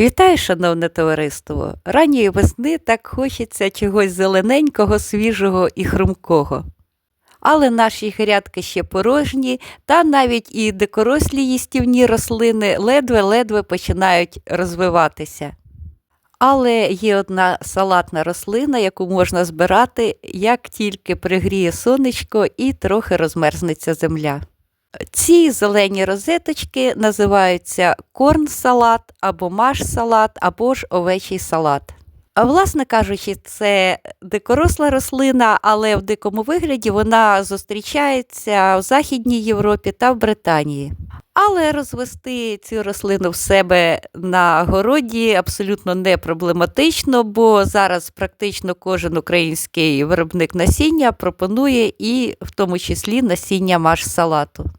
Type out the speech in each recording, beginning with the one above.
Вітаю, шановне товариство! Ранньої весни так хочеться чогось зелененького, свіжого і хрумкого. Але наші грядки ще порожні, та навіть і дикорослі їстівні рослини ледве-ледве починають розвиватися. Але є одна салатна рослина, яку можна збирати, як тільки пригріє сонечко і трохи розмерзнеться земля. Ці зелені розеточки називаються корн-салат або маш-салат, або ж овечий салат. А власне кажучи, це дикоросла рослина, але в дикому вигляді вона зустрічається в Західній Європі та в Британії. Але розвести цю рослину в себе на городі абсолютно не проблематично, бо зараз практично кожен український виробник насіння пропонує і в тому числі насіння маш-салату.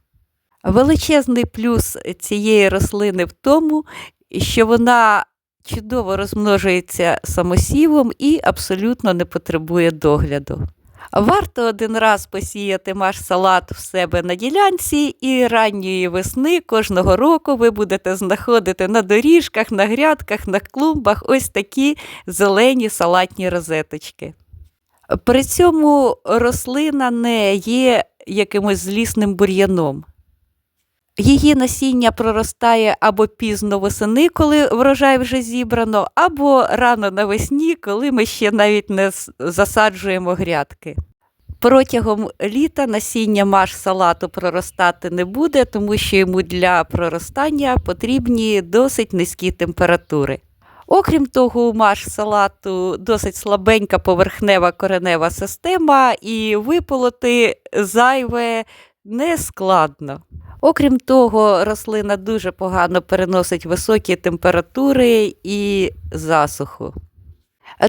Величезний плюс цієї рослини в тому, що вона чудово розмножується самосівом і абсолютно не потребує догляду. Варто один раз посіяти маш-салат в себе на ділянці, і ранньої весни кожного року ви будете знаходити на доріжках, на грядках, на клумбах ось такі зелені салатні розеточки. При цьому рослина не є якимось злісним бур'яном. Її насіння проростає або пізно восени, коли врожай вже зібрано, або рано навесні, коли ми ще навіть не засаджуємо грядки. Протягом літа насіння маш салату проростати не буде, тому що йому для проростання потрібні досить низькі температури. Окрім того, у маш салату досить слабенька поверхнева коренева система, і виполоти зайве не складно. Окрім того, рослина дуже погано переносить високі температури і засуху.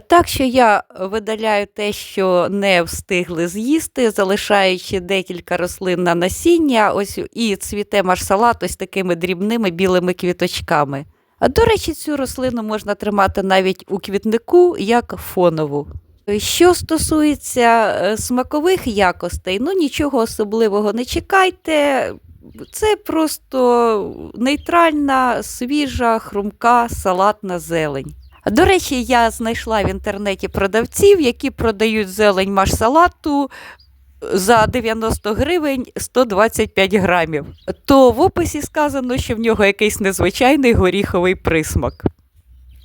Так що я видаляю те, що не встигли з'їсти, залишаючи декілька рослин на насіння, ось і цвіте марсалат ось такими дрібними білими квіточками. До речі, цю рослину можна тримати навіть у квітнику як фонову. Що стосується е, смакових якостей, ну нічого особливого не чекайте. Це просто нейтральна, свіжа, хрумка, салатна зелень. До речі, я знайшла в інтернеті продавців, які продають зелень маш-салату за 90 гривень 125 грамів. То в описі сказано, що в нього якийсь незвичайний горіховий присмак.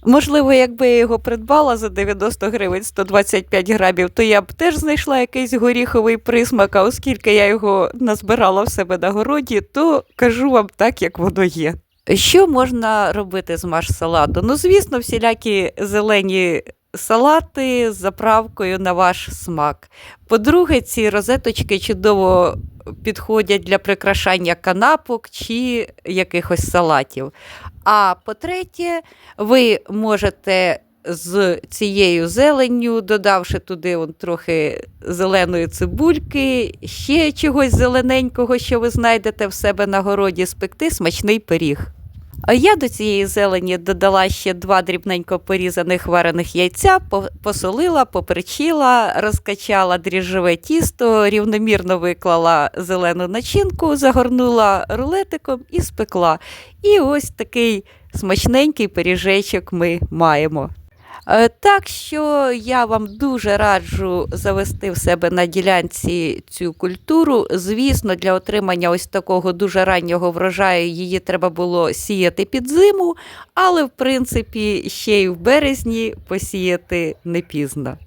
Можливо, якби я його придбала за 90 гривень 125 грамів, то я б теж знайшла якийсь горіховий присмак, а оскільки я його назбирала в себе на городі, то кажу вам так, як воно є. Що можна робити з маш-салату? Ну, звісно, всілякі зелені салати з заправкою на ваш смак. По-друге, ці розеточки чудово підходять для прикрашання канапок чи якихось салатів. А по-третє, ви можете з цією зеленню, додавши туди вон, трохи зеленої цибульки, ще чогось зелененького, що ви знайдете в себе на городі, спекти смачний пиріг. Я до цієї зелені додала ще два дрібненько порізаних варених яйця, посолила, поперчила, розкачала дріжджове тісто, рівномірно виклала зелену начинку, загорнула рулетиком і спекла. І ось такий смачненький пиріжечок ми маємо. Е, так що я вам дуже раджу завести в себе на ділянці цю культуру. Звісно, для отримання ось такого дуже раннього врожаю її треба було сіяти під зиму, але в принципі ще й в березні посіяти не пізно.